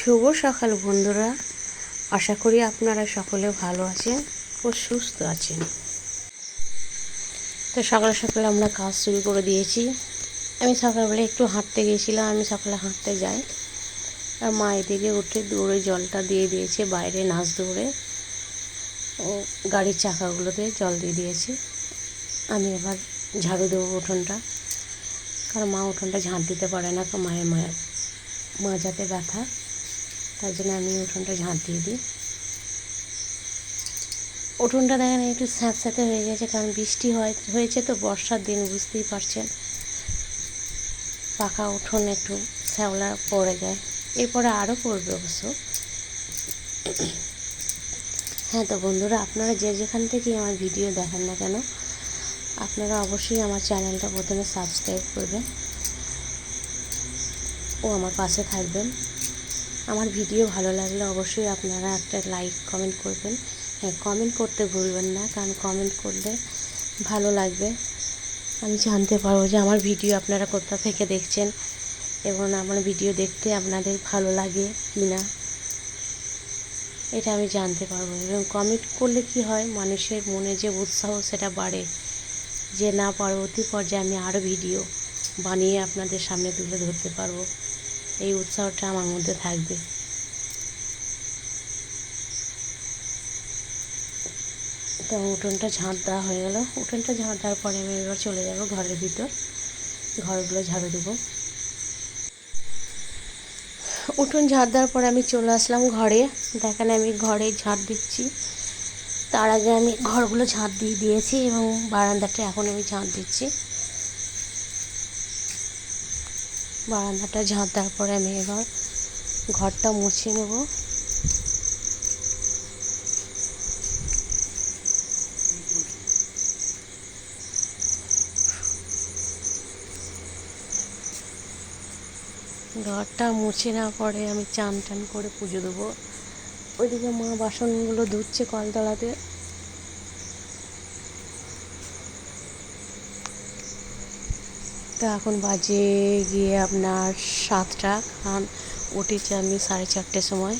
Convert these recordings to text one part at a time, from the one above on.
শুভ সকাল বন্ধুরা। আশা করি আপনারা সকলে ভালো আছেন ও সুস্থ আছেন। তো সকালে সকালে আমরা কাজ শুরু করে দিয়েছি। আমি সকালবেলা একটু হাঁটতে গিয়েছিলাম, আমি সকালে হাঁটতে যাই। আর মা এদিকে উঠে দৌড়ে জলটা দিয়ে দিয়েছে, বাইরে নাচ দৌড়ে। ও গাড়ির চাকাগুলোতে জল দিয়ে দিয়েছে। আমি এবার ঝাড়ু দেবো উঠোনটা। কারণ মা উঠোনটা ঝাঁট দিতে পারে না মায়ের মায়ের মাজাতে ব্যথা তার জন্য আমি উঠোনটা ঝাঁট দিয়ে দিই। উঠোনটা দেখেন একটু স্যাঁতস্যাঁতে হয়ে গেছে, কারণ বৃষ্টি হয়, হয়েছে তো বর্ষার দিন, বুঝতেই পারছেন। পাকা উঠোন একটু শ্যাওলা পড়ে যায়। এরপরে আরও পড়বে অবশ্য। হ্যাঁ তো বন্ধুরা, আপনারা যে যেখান থেকেই আমার ভিডিও দেখেন না কেন, আপনারা অবশ্যই আমার চ্যানেলটা প্রথমে সাবস্ক্রাইব করবেন ও আমার পাশে থাকবেন। আমার ভিডিও ভালো লাগলে অবশ্যই আপনারা একটা লাইক, কমেন্ট করবেন। হ্যাঁ কমেন্ট করতে ভুলবেন না, কারণ কমেন্ট করলে ভালো লাগবে। আমি জানতে পারব যে আমার ভিডিও আপনারা কোথা থেকে দেখছেন এবং আমার ভিডিও দেখতে আপনাদের ভালো লাগে কি না এটা আমি জানতে পারব এবং কমেন্ট করলে কি হয়, মানুষের মনে যে উৎসাহ সেটা বাড়ে। যে না, পরবর্তী পর্যায়ে আমি আরও ভিডিও বানিয়ে আপনাদের সামনে তুলে ধরতে পারব। এই উৎসাহটা আমার মধ্যে থাকবে। তো উঠোনটা ঝাঁট দেওয়া হয়ে গেল। উঠোনটা ঝাঁট দেওয়ার পরে আমি এবার চলে যাব ঘরের ভিতর। ঘরগুলো ঝাড়ু দেবো। উঠোন ঝাড় দেওয়ার পরে আমি চলে আসলাম ঘরে। দেখেন আমি ঘরে ঝাঁট দিচ্ছি। তার আগে আমি ঘরগুলো ঝাঁট দিয়ে দিয়েছি এবং বারান্দাটা এখন আমি ঝাঁট দিচ্ছি। বারান্দাটা ঝাঁট দেওয়ার পরে আমি এবার ঘরটা মুছে নেব। ঘরটা মুছে না পরে আমি চান টান করে পুজো দেবো। ওইদিকে মা বাসনগুলো ধুচ্ছে কলতলাতে। তো এখন বাজে গিয়ে আপনার সাতটা। কারণ উঠেছি আমি সাড়ে চারটের সময়।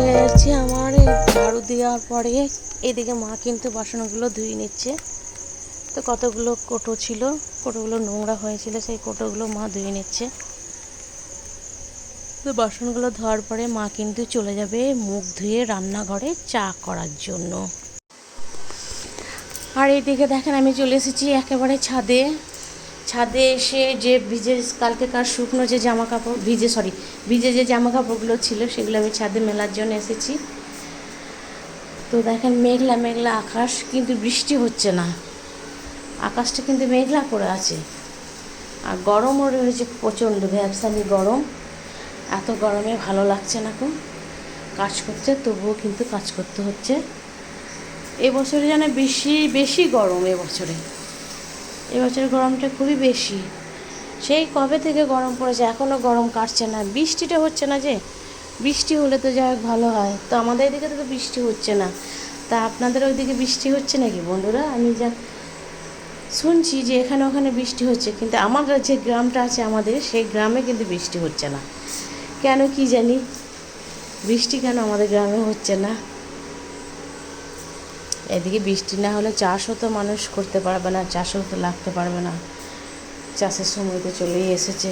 হয়ে যাচ্ছে আমার ঝাড়ু দেওয়ার পরে। এদিকে মা কিন্তু বাসনগুলো ধুয়ে নিচ্ছে। তো কতগুলো কোটো ছিল, কোটোগুলো নোংরা হয়েছিল, সেই কোটোগুলো মা ধুয়ে নিচ্ছে। তো বাসনগুলো ধোয়ার পরে মা কিন্তু চলে যাবে মুখ ধুয়ে রান্নাঘরে চা করার জন্য। আর এইদিকে দেখেন আমি চলে এসেছি একেবারে ছাদে। ছাদে এসে যে ভিজে কালকেকার শুকনো যে জামা কাপড়, ভিজে সরি ভিজে যে জামা কাপড়গুলো ছিল সেগুলো আমি ছাদে মেলার জন্য এসেছি। তো দেখেন মেঘলা মেঘলা আকাশ, কিন্তু বৃষ্টি হচ্ছে না। আকাশটা কিন্তু মেঘলা করে আছে। আর গরমও রয়েছে, প্রচণ্ড ব্যবসানি গরম। এত গরমে ভালো লাগছে না কো কাজ করছে, তবুও কিন্তু কাজ করতে হচ্ছে। এবছরে যেন বেশি বেশি গরম এবছরে। এবছরের গরমটা খুবই বেশি। সেই কবে থেকে গরম পড়েছে? এখনও গরম কাটছে না। বৃষ্টিটা হচ্ছে না যে, বৃষ্টি হলে তো যাই ভালো হয়। তো আমাদের এদিকে তো বৃষ্টি হচ্ছে না। তা আপনাদের ওইদিকে বৃষ্টি হচ্ছে নাকি বন্ধুরা? আমি যা শুনছি যে এখানে ওখানে বৃষ্টি হচ্ছে, কিন্তু আমার যে গ্রামটা আছে আমাদের, সেই গ্রামে কিন্তু বৃষ্টি হচ্ছে না। কেন কি জানি? বৃষ্টি কেন আমাদের গ্রামে হচ্ছে না? এদিকে বৃষ্টি না হলে চাষও তো মানুষ করতে পারবে না, চাষও তো লাগতে পারবে না। চাষের সময় তো চলেই এসেছে।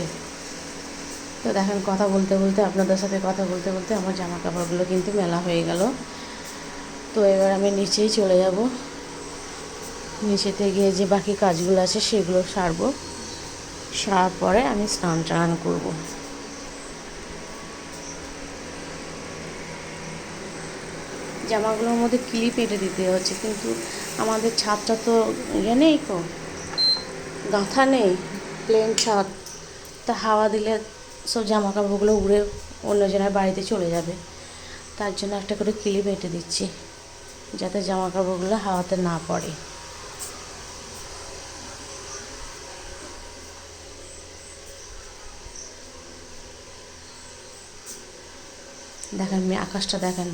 তো দেখেন, কথা বলতে বলতে, আপনাদের সাথে কথা বলতে বলতে আমার জামা কাপড়গুলো কিন্তু মেলা হয়ে গেল। তো এবার আমি নিচেই চলে যাব। নিচেতে গিয়ে যে বাকি কাজগুলো আছে সেগুলো সারবো। সারার পরে আমি স্নান টান করব। জামাগুলোর মধ্যে ক্লিপ এঁটে দিতে হচ্ছে, কিন্তু আমাদের ছাদটা তো ইয়ে নেই তো গাঁথা নেই প্লেন ছাদ। তা হাওয়া দিলে সব জামা কাপড়গুলো উড়ে অন্যজনের বাড়িতে চলে যাবে। তার জন্য একটা করে ক্লিপ এঁটে দিচ্ছি, যাতে জামা কাপড়গুলো হাওয়াতে না পড়ে। দেখেন আকাশটা দেখেন।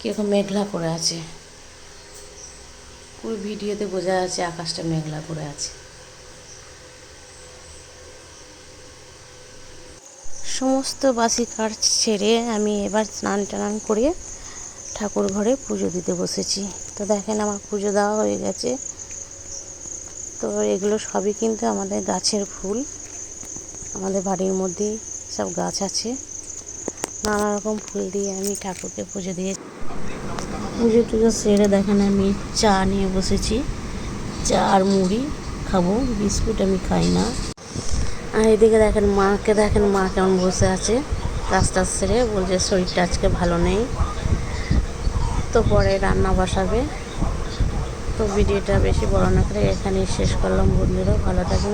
কীরকম মেঘলা করে আছে? পুরো ভিডিওতে বোঝা যাচ্ছে আকাশটা মেঘলা করে আছে। সমস্ত বাসি কাজ ছেড়ে আমি এবার স্নান টান করে ঠাকুর ঘরে পুজো দিতে বসেছি। তো দেখেন আমার পুজো দেওয়া হয়ে গেছে। তো এগুলো সবই কিন্তু আমাদের গাছের ফুল। আমাদের বাড়ির মধ্যেই সব গাছ আছে। নানা রকম ফুল দিয়ে আমি ঠাকুরকে পুজো দিয়ে পুজো টুজো সেরে দেখেন, আমি চা নিয়ে বসেছি। চা আর মুড়ি খাব, বিস্কুট আমি খাই না। আর এদিকে দেখেন মাকে, দেখেন মা কেমন বসে আছে। রাস্তা সেরে বলছে, শরীরটা আজকে ভালো নেই। তো পরে রান্না বসাবে। তো ভিডিওটা বেশি বড় না করে এখানেই শেষ করলাম। বন্ধুরা, ভালো থাকুন